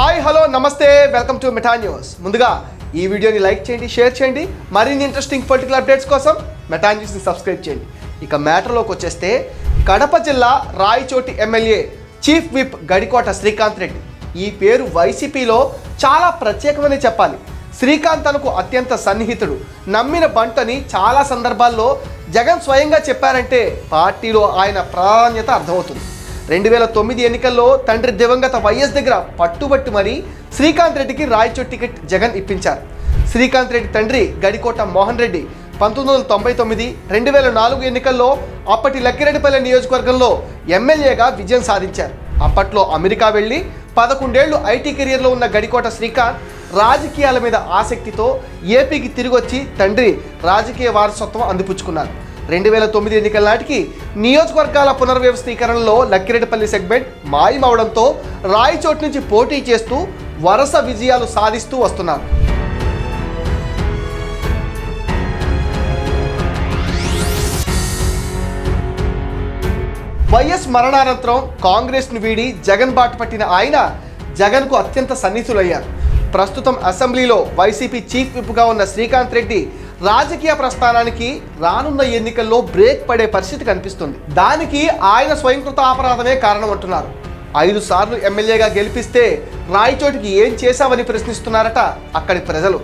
Hi hello నమస్తే welcome to Meta news. ముందుగా ఈ వీడియోని లైక్ చేయండి షేర్ చేయండి. మరిన్ని ఇంట్రెస్టింగ్ పొలిటికల్ అప్డేట్స్ కోసం మెటా న్యూస్ని సబ్స్క్రైబ్ చేయండి. ఇక మ్యాటర్లోకి వచ్చేస్తే కడప జిల్లా Rayachoti MLA chief whip Gadikota Srikanth Reddy. ఈ పేరు వైసీపీలో చాలా ప్రత్యేకమని చెప్పాలి. శ్రీకాంత్ తనకు అత్యంత సన్నిహితుడు. నమ్మిన బంటని చాలా సందర్భాల్లో జగన్ స్వయంగా చెప్పారంటే పార్టీలో ఆయన ప్రాధాన్యత అర్థమవుతుంది. రెండు వేల తొమ్మిది ఎన్నికల్లో తండ్రి దివంగత వైఎస్ దగ్గర పట్టుబట్టి మరీ శ్రీకాంత్ రెడ్డికి రాయచోటి టికెట్ జగన్ ఇప్పించారు. శ్రీకాంత్ రెడ్డి తండ్రి గడికోట మోహన్ రెడ్డి పంతొమ్మిది వందల తొంభై తొమ్మిది రెండు వేల నాలుగు ఎన్నికల్లో అప్పటి లక్కిరెడ్డిపల్లి నియోజకవర్గంలో ఎమ్మెల్యేగా విజయం సాధించారు. అప్పట్లో అమెరికా వెళ్ళి పదకొండేళ్ళు ఐటీ కెరియర్లో ఉన్న గడికోట శ్రీకాంత్ రాజకీయాల మీద ఆసక్తితో ఏపీకి తిరిగి వచ్చి తండ్రి రాజకీయ వారసత్వం అందిపుచ్చుకున్నారు. రెండు వేల తొమ్మిది ఎన్నికల నాటికి నియోజకవర్గాల పునర్వ్యవస్థీకరణలో లక్కిరెడ్డిపల్లి సెగ్మెంట్ మాయమవడంతో రాయచోటి నుంచి పోటీ చేస్తూ వరుస విజయాలు సాధిస్తూ వస్తున్నారు. వైఎస్ మరణానంతరం కాంగ్రెస్ను వీడి జగన్ బాట పట్టిన ఆయన జగన్కు అత్యంత సన్నిహితులయ్యారు. ప్రస్తుతం అసెంబ్లీలో వైసీపీ చీఫ్ విప్గా ఉన్న శ్రీకాంత్ రెడ్డి రాజకీయ ప్రస్థానానికి రానున్న ఎన్నికల్లో బ్రేక్ పడే పరిస్థితి కనిపిస్తుంది. దానికి ఆయన స్వయంకృత అపరాధమే కారణం అంటున్నారు. ఐదు సార్లు ఎమ్మెల్యేగా గెలిపిస్తే రాయచోటికి ఏం చేశావని ప్రశ్నిస్తున్నారట అక్కడి ప్రజలు.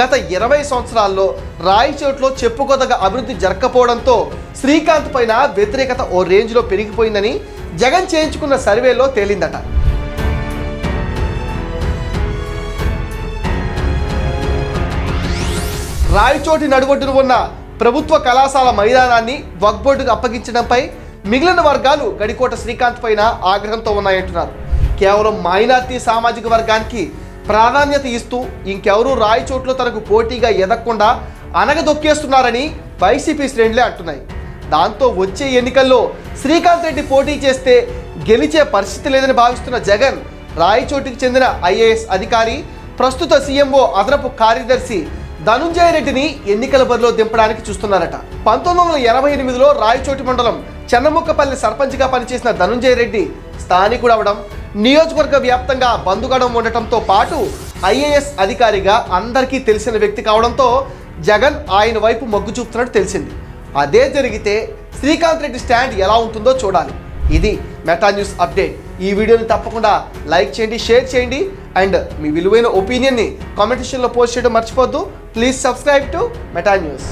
గత ఇరవై సంవత్సరాల్లో రాయచోట్లో చెప్పుకోదగ అభివృద్ధి జరగకపోవడంతో శ్రీకాంత్ పైన వ్యతిరేకత ఓ రేంజ్లో పెరిగిపోయిందని జగన్ చేయించుకున్న సర్వేలో తేలిందట. రాయచోటి నడుగొడ్డున ఉన్న ప్రభుత్వ కళాశాల మైదానాన్ని వక్బోర్డుకు అప్పగించడంపై మిగిలిన వర్గాలు గడికోట శ్రీకాంత్ పైన ఆగ్రహంతో ఉన్నాయంటున్నారు. కేవలం మైనార్టీ సామాజిక వర్గానికి ప్రాధాన్యత ఇస్తూ ఇంకెవరూ రాయచోట్లో తనకు పోటీగా ఎదగకుండా అనగదొక్కేస్తున్నారని వైసీపీ శ్రేణులే అంటున్నాయి. దాంతో వచ్చే ఎన్నికల్లో శ్రీకాంత్ రెడ్డి పోటీ చేస్తే గెలిచే పరిస్థితి లేదని భావిస్తున్న జగన్ రాయచోటికి చెందిన ఐఏఎస్ అధికారి ప్రస్తుత సీఎంఓ అదనపు కార్యదర్శి ధనుంజయ రెడ్డిని ఎన్నికల బరిలో దింపడానికి చూస్తున్నారట. పంతొమ్మిది వందల ఎనభై ఎనిమిదిలో రాయచోటి మండలం చెన్నముక్కపల్లి సర్పంచ్గా పనిచేసిన ధనుంజయ రెడ్డి స్థానికుడు అవడం నియోజకవర్గ వ్యాప్తంగా బందుగడం ఉండటంతో పాటు ఐఏఎస్ అధికారిగా అందరికీ తెలిసిన వ్యక్తి కావడంతో జగన్ ఆయన వైపు మొగ్గు చూపుతున్నట్టు తెలిసింది. అదే జరిగితే శ్రీకాంత్ రెడ్డి స్టాండ్ ఎలా ఉంటుందో చూడాలి. ఇది మెటా న్యూస్ అప్డేట్. ఈ వీడియోని తప్పకుండా లైక్ చేయండి షేర్ చేయండి అండ్ మీ విలువైన ఒపీనియన్ని కామెంట్ సెక్షన్లో పోస్ట్ చేయడం మర్చిపోద్దు please subscribe to Meta news